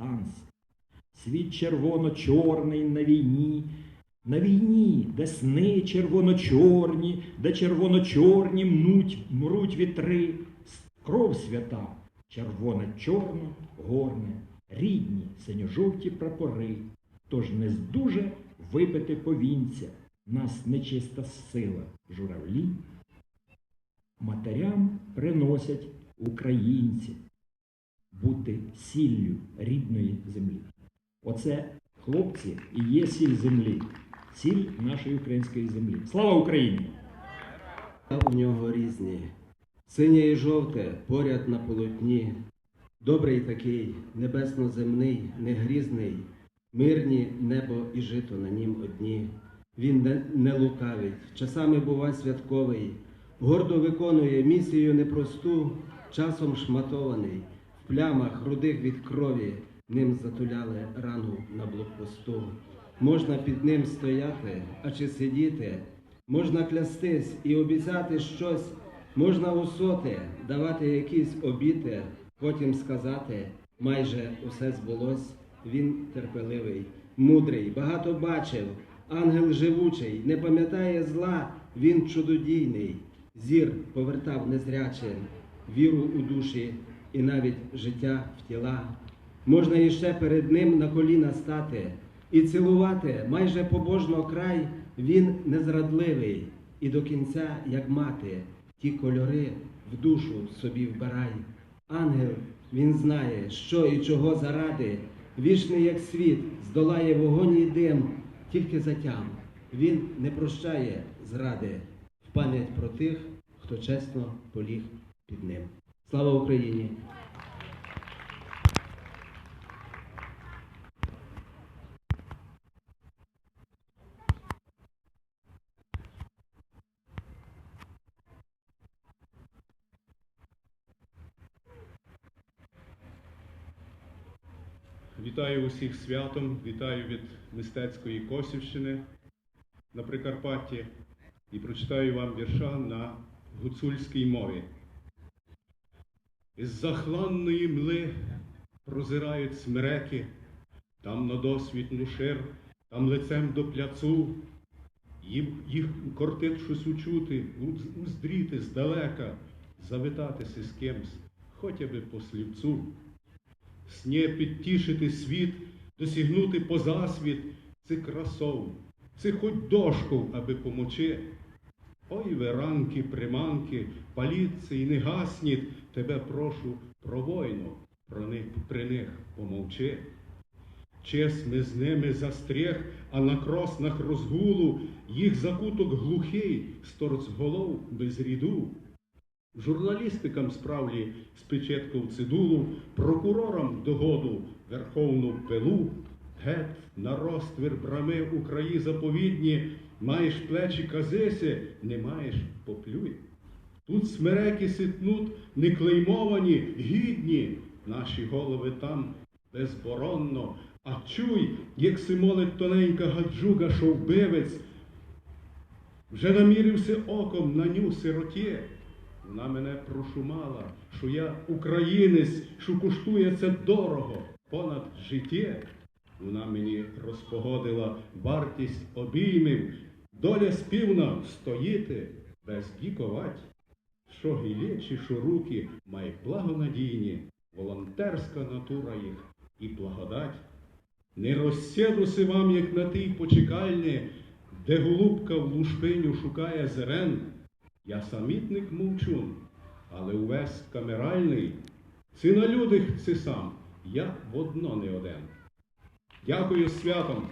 станції. Світ червоно-чорний на війні, на війні, де сни червоно-чорні, де червоно-чорні мнуть, мруть вітри, кров свята, червоно-чорно, горне, рідні синьо-жовті прапори. Тож не здуже випити повінця, нас нечиста сила, журавлі. Матерям приносять українці бути сіллю рідної землі. Оце хлопці і є сіль землі, сіль нашої української землі. Слава Україні! у нього різні. Синє і жовте поряд на полотні. Добрий такий, небесно-земний, негрізний, мирні небо і жито на нім одні. Він не, не лукавить, часами бува святковий, гордо виконує місію непросту, часом шматований, плямах рудих від крові ним затуляли рану на блокпосту. Можна під ним стояти, а чи сидіти, Можна клястись і обіцяти щось, можна усоти, давати якісь обіти, потім сказати, майже усе збулось. Він терпеливий, мудрий, багато бачив, ангел живучий, не пам'ятає зла, він чудодійний, зір повертав незрячим, віру у душі і навіть життя в тіла. Можна іще перед ним на коліна стати і цілувати майже побожно край, він незрадливий, і до кінця, як мати, ті кольори в душу собі вбирай. Ангел, він знає, що і чого заради, вічний, як світ, здолає вогонь і дим, тільки затям. Він не прощає зради в пам'ять про тих, хто чесно поліг під ним. Слава Україні! Вітаю усіх святом, вітаю від мистецької Косівщини на Прикарпатті і прочитаю вам вірша на гуцульській мові. Із захланної мли прозирають смереки, там на досвітну шир, там лицем до пляцу. Їх кортить щось учути, уздріти здалека, завитатися з кимсь, хоча би по слівцю сне підтішити світ, досягнути позасвіт, це красов, це хоч дошков, аби помочи. Ой, ви ранки, приманки, паліться не гасніть, тебе прошу про войну, про них, при них помовчи. Чес ми з ними застряг, а на кроснах розгулу їх закуток глухий, сторцголов без ріду. Журналістикам справлі з печетков цидулу, прокурорам догоду верховну пилу, гет на розтвір брами у заповідні, маєш плечі казиси, не маєш поплюй. Тут смереки ситнуть, не клеймовані, гідні, наші голови там безборонно, а чуй, як симолить тоненька гаджуга шовбивець, вже намірився оком на ню сироті. Вона мене прошумала, що я українець, що коштує це дорого, понад життя. Вона мені розпогодила вартість обіймів, доля співна стоїти, бездікувать. Що гілечі, що руки має благонадійні, волонтерська натура їх і благодать. Не розсідуси вам, як на тій почекальні, де голубка в лушпиню шукає зерен. Я самітник мовчун, але увесь камеральний. Си на людях си сам, я водно не один. Дякую святом.